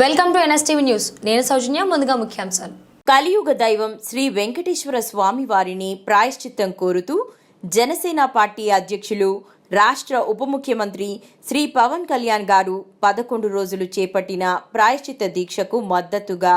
Welcome to NSTV news. నేను సౌజన్య ముందుగా ముఖ్యాంశాలు. కలియుగ దైవం శ్రీ వెంకటేశ్వర స్వామి వారిని ప్రాయశ్చిత్తం కోరుతూ జనసేన పార్టీ అధ్యక్షులు రాష్ట్ర ఉప ముఖ్యమంత్రి శ్రీ పవన్ కళ్యాణ్ గారు పదకొండు రోజులు చేపట్టిన ప్రాయశ్చిత్త దీక్షకు మద్దతుగా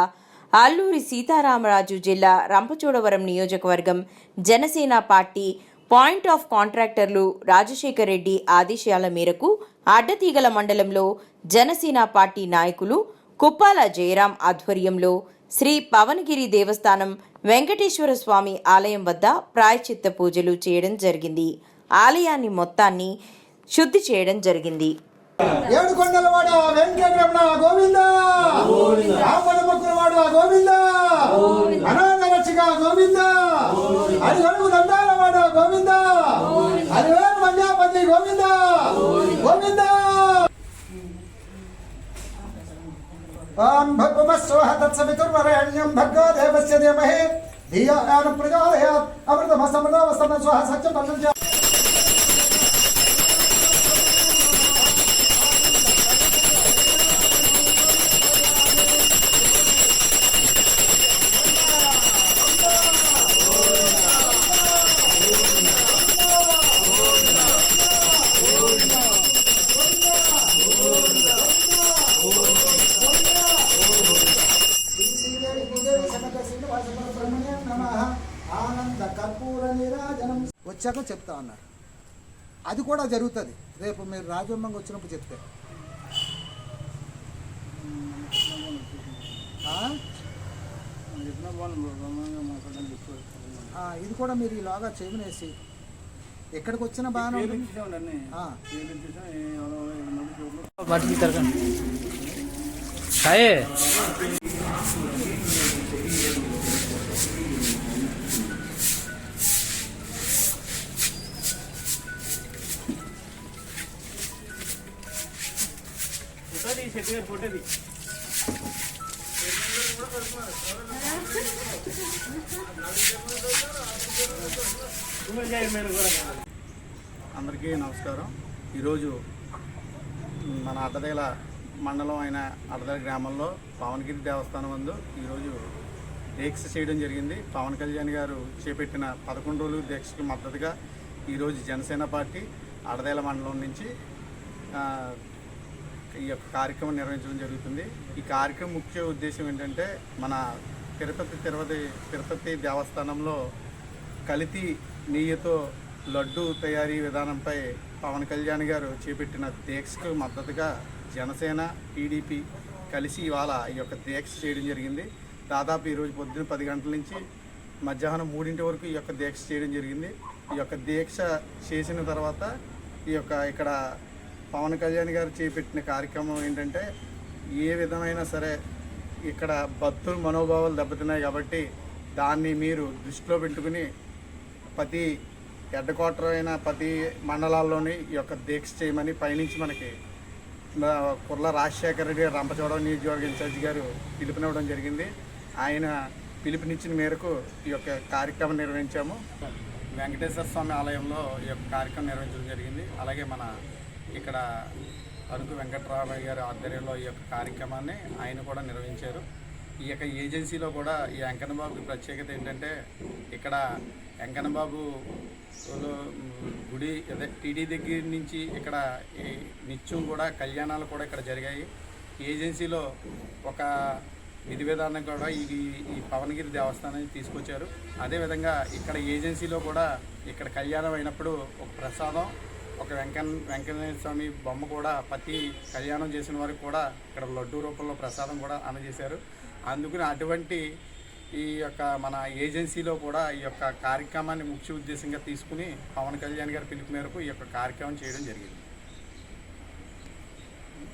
అల్లూరి సీతారామరాజు జిల్లా రంపచోడవరం నియోజకవర్గం జనసేన పార్టీ పాయింట్ ఆఫ్ కాంట్రాక్టర్లు రాజశేఖర్ రెడ్డి ఆదేశాల మేరకు అడ్డతీగల మండలంలో జనసేన పార్టీ నాయకులు కుప్పాల జయరాం ఆధ్వర్యంలో శ్రీ పవనగిరి దేవస్థానం వెంకటేశ్వర స్వామి ఆలయం వద్ద ప్రాయచిత్త పూజలు చేయడం జరిగింది. ఆలయాన్ని మొత్తాన్ని శుద్ధి చేయడం జరిగింది. వెంకటరమణ గోవింద? గోవింద. గోవింద? भुवस्वः तत्सवितुर्वरेण्यं भर्गो देवस्य देमहे धिया अनुप्रचोदयात् अमृतमसमृतमसमस्वः सच्चतनुजा నీరాజనం. వచ్చాక చెప్తా అన్నారు. అది కూడా జరుగుతుంది. రేపు మీరు రాజమ్మంగా వచ్చినప్పుడు చెప్తే. ఆ? ఆ, ఇది కూడా మీరు ఈలోగా చెవినేసి ఎక్కడికి వచ్చిన బాగానే ఉంటుంది ఆ, వాటికి అందరికీ నమస్కారం. ఈరోజు మన అడ్డదగల మండలం అయిన అడ్డదగల గ్రామంలో పవన్గిరి దేవస్థానం అందు ఈరోజు దీక్ష చేయడం జరిగింది. పవన్ కళ్యాణ్ గారు చేపట్టిన పదకొండు రోజులు దీక్షకు మద్దతుగా ఈరోజు జనసేన పార్టీ అడదేల మండలం నుంచి ఈ యొక్క కార్యక్రమం నిర్వహించడం జరుగుతుంది. ఈ కార్యక్రమం ముఖ్య ఉద్దేశం ఏంటంటే మన తిరుపతి తిరుపతి తిరుపతి దేవస్థానంలో కలితి నెయ్యితో లడ్డు తయారీ విధానంపై పవన్ కళ్యాణ్ గారు చేపట్టిన దీక్షకు మద్దతుగా జనసేన టీడీపీ కలిసి ఇవాళ ఈ యొక్క దీక్ష చేయడం జరిగింది. దాదాపు ఈరోజు పొద్దున్న పది గంటల నుంచి మధ్యాహ్నం మూడింటి వరకు ఈ యొక్క దీక్ష చేయడం జరిగింది. ఈ యొక్క దీక్ష చేసిన తర్వాత ఈ యొక్క ఇక్కడ పవన్ కళ్యాణ్ గారు చేపట్టిన కార్యక్రమం ఏంటంటే ఏ విధమైన సరే ఇక్కడ భక్తుల మనోభావాలు దెబ్బతిన్నాయి కాబట్టి దాన్ని మీరు దృష్టిలో పెట్టుకుని ప్రతి హెడ్ క్వార్టర్ అయిన ప్రతి మండలాల్లోని ఈ యొక్క దీక్ష చేయమని పైనుంచి మనకి కుర్ల రాజశేఖర రెడ్డి గారు రంపచోడవరం నియోజకవర్గ ఇన్ఛార్జి గారు పిలుపునివ్వడం జరిగింది. ఆయన పిలుపునిచ్చిన మేరకు ఈ యొక్క కార్యక్రమం నిర్వహించాము. వెంకటేశ్వర స్వామి ఆలయంలో ఈ యొక్క కార్యక్రమం నిర్వహించడం జరిగింది. అలాగే మన ఇక్కడ అరుకు వెంకట్రామయ్య గారి ఆధ్వర్యంలో ఈ యొక్క కార్యక్రమాన్ని ఆయన కూడా నిర్వహించారు. ఈ యొక్క ఏజెన్సీలో కూడా ఈ వెంకన్నబాబు ప్రత్యేకత ఏంటంటే ఇక్కడ వెంకన్నబాబు గుడి అదే టీడీ దగ్గర నుంచి ఇక్కడ ఈ నిత్యం కూడా కళ్యాణాలు కూడా ఇక్కడ జరిగాయి. ఏజెన్సీలో ఒక విధి విధానం కూడా ఈ ఈ పవనగిరి దేవస్థానాన్ని తీసుకొచ్చారు. అదేవిధంగా ఇక్కడ ఏజెన్సీలో కూడా ఇక్కడ కళ్యాణం అయినప్పుడు ఒక ప్రసాదం ఒక వెంకన్ వెంకటేశ్వర స్వామి బొమ్మ కూడా ప్రతి కళ్యాణం చేసిన వారికి కూడా ఇక్కడ లడ్డు రూపంలో ప్రసాదం కూడా అందజేశారు. అందుకని అటువంటి ఈ యొక్క మన ఏజెన్సీలో కూడా ఈ యొక్క కార్యక్రమాన్ని ముఖ్య ఉద్దేశంగా తీసుకుని పవన్ కళ్యాణ్ గారి పిలుపు మేరకు ఈ యొక్క కార్యక్రమం చేయడం జరిగింది.